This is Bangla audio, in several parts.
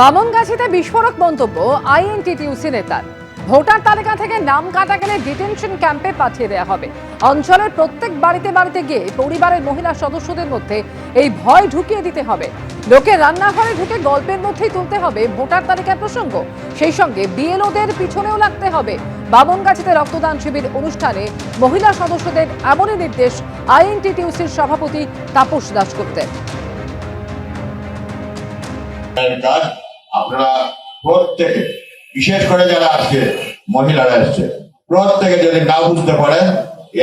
বামনগাছিতে বিস্ফোরক মন্তব্য আইএনটিটিউসি নেতার। ভোটার তালিকা থেকে নাম কাটা গেলে ডিটেনশন ক্যাম্পে পাঠিয়ে দেওয়া হবে। অঞ্চলের প্রত্যেক বাড়িতে বাড়িতে গিয়ে পরিবারের মহিলা সদস্যদের মধ্যে এই ভয় ঢুকিয়ে দিতে হবে। লোকে রান্নাঘরে ঢুকে গল্পের মধ্যেই তুলতে হবে ভোটার তালিকার প্রসঙ্গ। সেই সঙ্গে বিএলওদের পিছনেও লাগতে হবে। বামনগাছিতে রক্তদান শিবির অনুষ্ঠানে মহিলা সদস্যদের এমনই নির্দেশ আইএনটিটিউসির সভাপতি তাপস দাশগুপ্তের আপনারা প্রত্যেকে, বিশেষ করে যারা আসছে মহিলারা আসছে প্রত্যেকে যদি না বুঝতে পারেন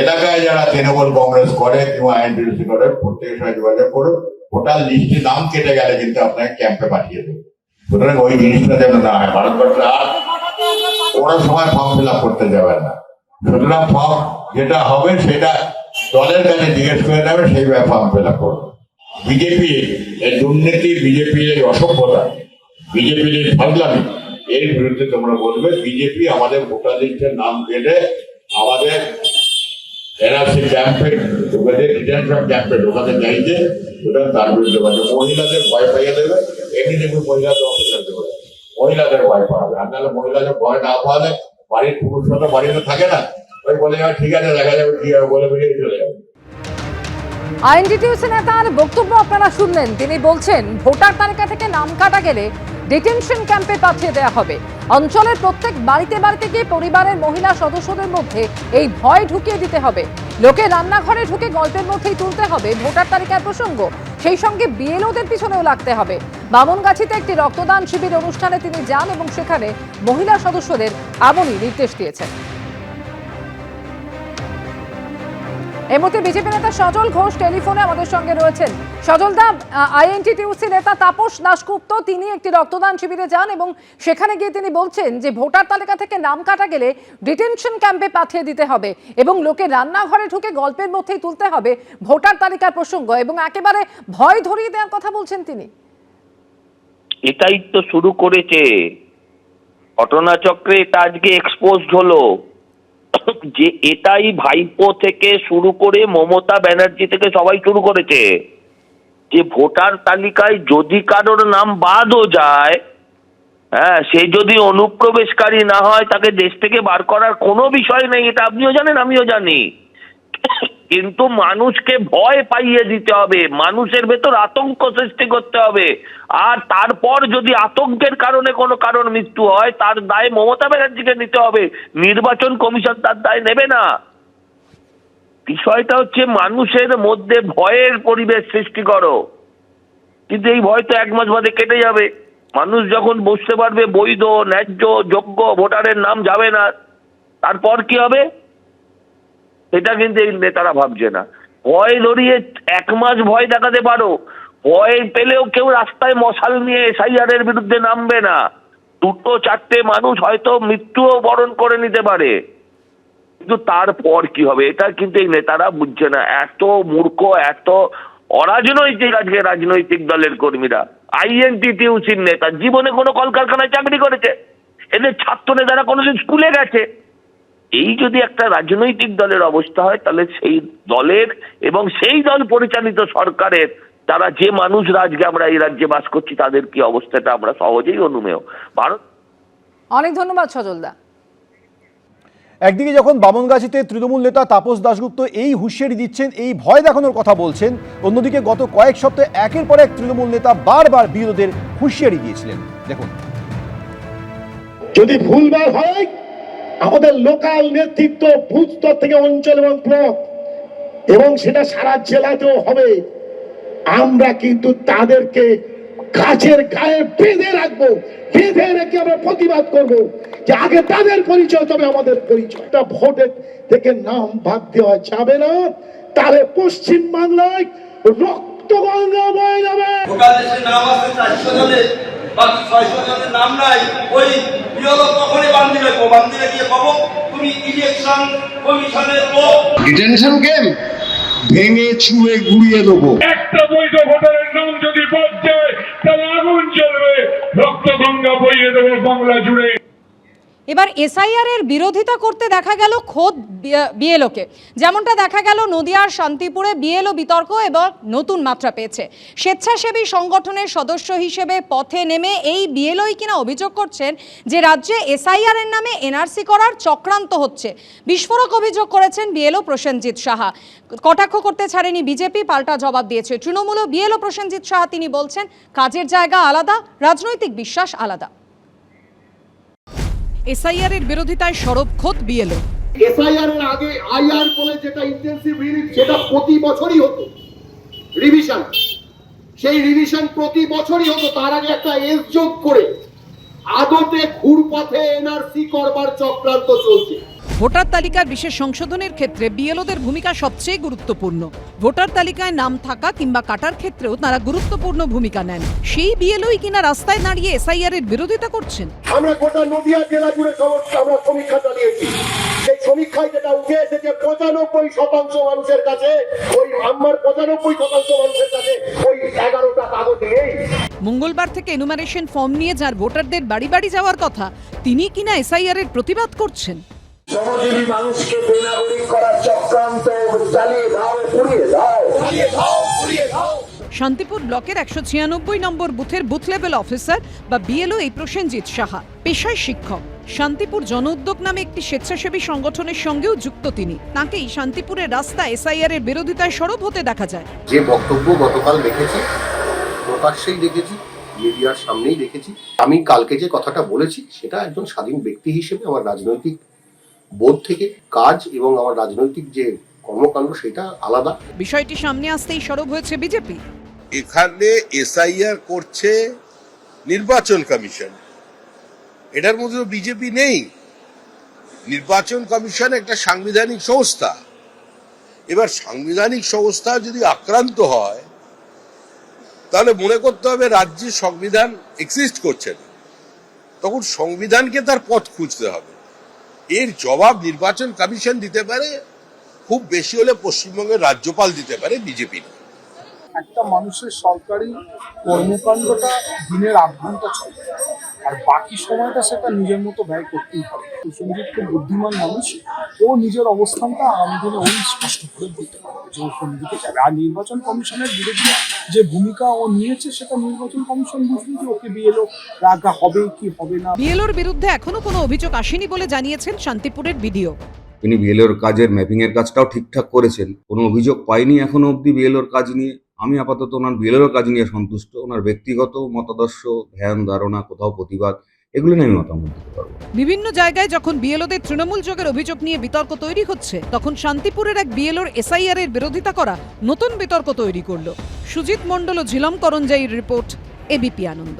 এলাকায় যারা তৃণমূল কংগ্রেস করে কিংবা আইনটিসি করে, প্রত্যেকের সঙ্গে যোগাযোগ করুন। ভোটার লিস্টে নাম কেটে গেলে কিন্তু আপনাকে ক্যাম্পে পাঠিয়ে দেবে। সুতরাং ওই জিনিসটা যেন না হয়। ভারতবর্ষে আর কোনো সময় ফর্ম ফিল করতে যাবেন না। সুতরাং ফর্ম যেটা হবে সেটা দলের কাছে জিজ্ঞেস করে নেবে সেইভাবে ফর্ম ফিল আপ করবে। বিজেপি, এই দুর্নীতি, বিজেপি, এই অসভ্যতা বিজেপির এই ফাজলামি এর বিরুদ্ধে তোমরা বলবে, বিজেপি আমাদের ভোটার নাম কেটে আমাদের এনআরসি ক্যাম্পে ক্যাম্পে ঢোকাতে চাইছে সুতরাং তার বিরুদ্ধে বলবে। মহিলাদের ভয় পাইয়ে দেবে, এমনি দেখবে মহিলাদের অফিসার দেবে। মহিলাদের ভয় পাওয়াবে আর নাহলে মহিলাদের ভয় না পাওয়ালে বাড়ির পুরুষরা তো বাড়িতে থাকে না। ওই বলে যাবে ঠিক আছে, দেখা যাবে, কি হবে, বলে বেরিয়ে চলে যাবে। আইএনটিটিউসি নেতার বক্তব্য আপনারা শুনলেন। তিনি বলছেন, ভোটার তালিকা থেকে নাম কাটা গেলে ডিটেনশন ক্যাম্পে পাঠিয়ে দেওয়া হবে। অঞ্চলের প্রত্যেক বাড়িতে বাড়িতে গিয়ে পরিবারের মহিলা সদস্যদের মধ্যে এই ভয় ঢুকিয়ে দিতে হবে। লোকে রান্নাঘরে ঢুকে গল্পের মধ্যেই তুলতে হবে ভোটার তালিকার প্রসঙ্গ। সেই সঙ্গে বিএলওদের পিছনেও লাগতে হবে। বামনগাছিতে একটি রক্তদান শিবির অনুষ্ঠানে তিনি যান এবং সেখানে মহিলা সদস্যদের এমনই নির্দেশ দিয়েছেন। এই মুহূর্তে বিজেপি নেতা সজল ঘোষ টেলিফোনে আমাদের সঙ্গে রয়েছেন। সজল দা আইএনটিটিউসি নেতা তাপস দাশগুপ্ত, তিনি একটি রক্তদান শিবিরে যান এবং সেখানে গিয়ে তিনি বলছেন যে ভোটার তালিকা থেকে নাম কাটা গেলে ডিটেনশন ক্যাম্পে পাঠিয়ে দিতে হবে এবং লোকে রান্নাঘরে ঢুকে গল্পের মধ্যেই তুলতে হবে ভোটার তালিকার প্রসঙ্গ এবং একেবারে ভয় ধরিয়ে দেওয়ার কথা বলছেন তিনি। এটাই তো শুরু করেছে। ঘটনাচক্রে এটা আজকে এক্সপোজড হলো। যে এটাই ভাইপো থেকে শুরু করে মমতা ব্যানার্জি থেকে সবাই শুরু করেছে। যে ভোটার তালিকায় যদি কারোর নাম বাদও যায় হ্যাঁ সে যদি অনুপ্রবেশকারী না হয়, তাকে দেশ থেকে বার করার কোনো বিষয় নেই, এটা আপনিও জানেন, আমিও জানি। কিন্তু মানুষকে ভয় পাইয়ে দিতে হবে। মানুষের ভেতর আতঙ্ক সৃষ্টি করতে হবে। আর তারপর যদি আতঙ্কের কারণে কোনো কারণ মৃত্যু হয়, তার দায় মমতা ব্যানার্জিকে নিতে হবে। নির্বাচন কমিশন তার দায় নেবে না। বিষয়টা হচ্ছে মানুষের মধ্যে ভয়ের পরিবেশ সৃষ্টি করো। কিন্তু এই ভয় তো এক মাস বাদে কেটে যাবে। মানুষ যখন বুঝতে পারবে বৈধ, ন্যায্য, যোগ্য, ভোটারের নাম যাবে না, তারপর কি হবে? এটা কিন্তু এই নেতারা ভাবছে না। ভয় ধরিয়ে এক মাস ভয় দেখাতে পারো। ভয় পেলেও কেউ রাস্তায় মশাল নিয়ে এসআইআর এর বিরুদ্ধে নামবে না। দুটো চারটে মানুষ হয়তো মৃত্যুও বরণ করে নিতে পারে। কিন্তু তারপর কি হবে? এটা কিন্তু এই নেতারা বুঝছে না। এত মূর্খ, এত অরাজনৈতিক আজকে রাজনৈতিক দলের কর্মীরা। আইএনটিটিউসির নেতা। জীবনে কোনো কলকারখানায় চাকরি করেছে। এদের ছাত্র নেতারা কোনোদিন স্কুলে গেছে। এই যদি একটা রাজনৈতিক দলের অবস্থা হয় তাহলে সেই দলের এবং সেই দল পরিচালিত সরকারের তারা যে মানুষরা আজকে আমরা এই রাজ্যে বাস করছি তাদের কি অবস্থাটা আমরা সহজেই অনুমেয়? ভারত। অনেক ধন্যবাদ সজল দা। একদিকে যখন বামনগাছিতে তৃণমূল নেতা তাপস দাশগুপ্ত এই হুঁশিয়ারি দিচ্ছেন এই ভয় দেখানোর কথা বলছেন অন্যদিকে গত কয়েক সপ্তাহে একের পর এক তৃণমূল নেতা বারবার বিরোধীদের হুঁশিয়ারি দিয়েছিলেন। দেখুন। যদি ভুলবার হয় আমাদের লোকাল নেতৃত্ব বুথ থেকে অঞ্চল এবং ব্লক, এবং সেটা সারা জেলাতেও হবে। আমরা কিন্তু তাদেরকে গাছের গায়ে বেঁধে রাখব, বেঁধে রেখে আমরা প্রতিবাদ করব যে আগে তাদের পরিচয়, তবে আমাদের পরিচয়টা ভোটের থেকে নাম বাদ দেওয়া যাবে না। তাহলে পশ্চিম বাংলায় রক্ত গঙ্গা বয়ে যাবে। বাকি ছয়শো জনের নাম নাই। ওই বিয়লক কখনই বান্দি রাখব বান্দি রাখিয়ে পাবো। তুমি ইলেকশন কমিশনের লোক ডিটেনশন ক্যাম্প ভেঙে ছুঁয়ে গুড়িয়ে দেবো। একটা বৈধ ভোটারের নাম যদি বাদ যায় তাহলে আগুন চলবে রক্ত গঙ্গা বইয়ে দেবো বাংলা জুড়ে। এবার এসআইআর এর বিরোধিতা করতে দেখা গেল খোদ বিএলওকে। যেমনটা দেখা গেল নদিয়ার শান্তিপুরে বিএলও বিতর্ক এবং নতুন মাত্রা পেয়েছে। স্বেচ্ছাসেবী সংগঠনের সদস্য হিসেবে পথে নেমে এই বিএলওই কিনা অভিযোগ করছেন যে রাজ্যে এসআইআর এর নামে এনআরসি করার চক্রান্ত হচ্ছে। বিস্ফোরক অভিযোগ করেছেন বিএলও প্রসেনজিৎ সাহা। কটাক্ষ করতে ছাড়েনি বিজেপি, পাল্টা জবাব দিয়েছে তৃণমূল বিএলও প্রসেনজিৎ সাহা। তিনি বলছেন, কাজের জায়গা আলাদা, রাজনৈতিক বিশ্বাস আলাদা। এসআইআর এর বিরোধিতায় সরব খোদ বিএলও। এসআইআর এর আগে আইআর বলে যেটা ইন্টেনসিভ রিলিফ সেটা প্রতি বছরই হতো। রিভিশন সেই রিভিশন প্রতি বছরই হতো, তার আগে একটা এস যোগ করে। আদতে ঘুরপথে এনআরসি করবার চক্রান্ত চলছে। ভোটার তালিকার বিশেষ সংশোধনের ক্ষেত্রে বিএলওদের ভূমিকা সবচেয়ে গুরুত্বপূর্ণ। ভোটার তালিকায় নাম থাকা কিংবা কাটার ক্ষেত্রেও তারা গুরুত্বপূর্ণ ভূমিকা নেন। সেই বিএলওই কিনা রাস্তায় দাঁড়িয়ে এসআইআর এর বিরোধিতা করছেন। আমরা গোটা নদিয়া জেলা জুড়ে সমস্ত আমরা সমীক্ষা চালিয়েছি। সেই সমীক্ষায় যেটা উঠে এসেছে পঁচানব্বই শতাংশ মানুষের কাছে ওই আমার পঁচানব্বই শতাংশ মানুষের কাছে ওই এগারোটা কাগজ নেই। মঙ্গলবার থেকে এনুমারেশন ফর্ম নিয়ে যার ভোটারদের বাড়ি বাড়ি যাওয়ার কথা তিনি কিনা এসআইআর এর প্রতিবাদ করছেন। শ্রমজীবী মানুষকে বেনাগরিক করার চক্রান্ত চালিয়ে দাও পুড়িয়ে দাও। শান্তিপুর ব্লকের একশো ছিয়ানব্বই নম্বর বুথের বুথ লেভেল অফিসার বা বিএলও এই প্রসেনজিৎ সাহা পেশায় শিক্ষক। শান্তিপুর জন উদ্যোগ নামে একটি স্বেচ্ছাসেবী সংগঠনের সঙ্গেও যুক্ত তিনি। তাকেই শান্তিপুরের রাস্তা এসআইআর এর বিরোধিতায় সরব হতে দেখা যায়। যে বক্তব্য গতকাল রেখেছি প্রকাশ্যেই দেখেছি মিডিয়ার সামনেই দেখেছি। আমি কালকে যে কথাটা বলেছি সেটা একজন স্বাধীন ব্যক্তি হিসেবে আমার রাজনৈতিক বোধ থেকে কাজ এবং আমার রাজনৈতিক যে কর্মকাণ্ড সেটা আলাদা। বিষয়টি সামনে আসতেই সরব হয়েছে বিজেপি। এখানে এসআইআর করছে নির্বাচন কমিশন। এটার মধ্যে বিজেপি নেই। নির্বাচন কমিশন একটা সাংবিধানিক সংস্থা। এবার সাংবিধানিক সংস্থা যদি আক্রান্ত হয় তাহলে মনে করতে হবে রাজ্যের সংবিধান এক্সিস্ট করছে না। তখন সংবিধানকে তার পথ খুঁজতে হবে। এর জবাব নির্বাচন কমিশন দিতে পারে, খুব বেশি হলে পশ্চিমবঙ্গের রাজ্যপাল দিতে পারে বিজেপি। একটা মানুষের সরকারি কর্মকাণ্ডটা দিনের আট ঘণ্টা আর বাকি সময়টা সেটা নিজের মতো ব্যয় করতেই পারে প্রসেনজিৎ খুব বুদ্ধিমান মানুষ, ও নিজের অবস্থানটা আগামী দিনে ওই স্পষ্ট করে বলতে পারবে যে ও কোন দিকে যাবে আর নির্বাচন কমিশনের বিরুদ্ধে যে ভূমিকা ও নিয়েছে সেটা নির্বাচন কমিশন বুঝবে যে ওকে বিএলও রাখা হবে কি হবে না। বিএলওর বিরুদ্ধে এখনও কোনো অভিযোগ আসেনি বলে জানিয়েছেন শান্তিপুরের বিডিও। তিনি বিএলওর কাজের ম্যাপিং এর কাজটাও ঠিকঠাক করেছেন। কোনো অভিযোগ পাইনি এখনও অবধি বিএলওর কাজ নিয়ে। আমি আপাতত ওনার বিএলওর কাজ নিয়ে সন্তুষ্ট। ওনার ব্যক্তিগত মতাদর্শ ধ্যান ধারণা কোথাও প্রতিবাদ এগুলো নিয়ে মতামত দিতে পারব। বিভিন্ন জায়গায় যখন বিএলওদের তৃণমূল যোগের অভিযোগ নিয়ে বিতর্ক তৈরি হচ্ছে, তখন শান্তিপুরের এক বিএলওর এসআইআর এর বিরোধিতা করা নতুন বিতর্ক তৈরি করল। সুজিত মণ্ডল ও ঝিলম করঞ্জাইয়ের রিপোর্ট, এবিপি আনন্দ।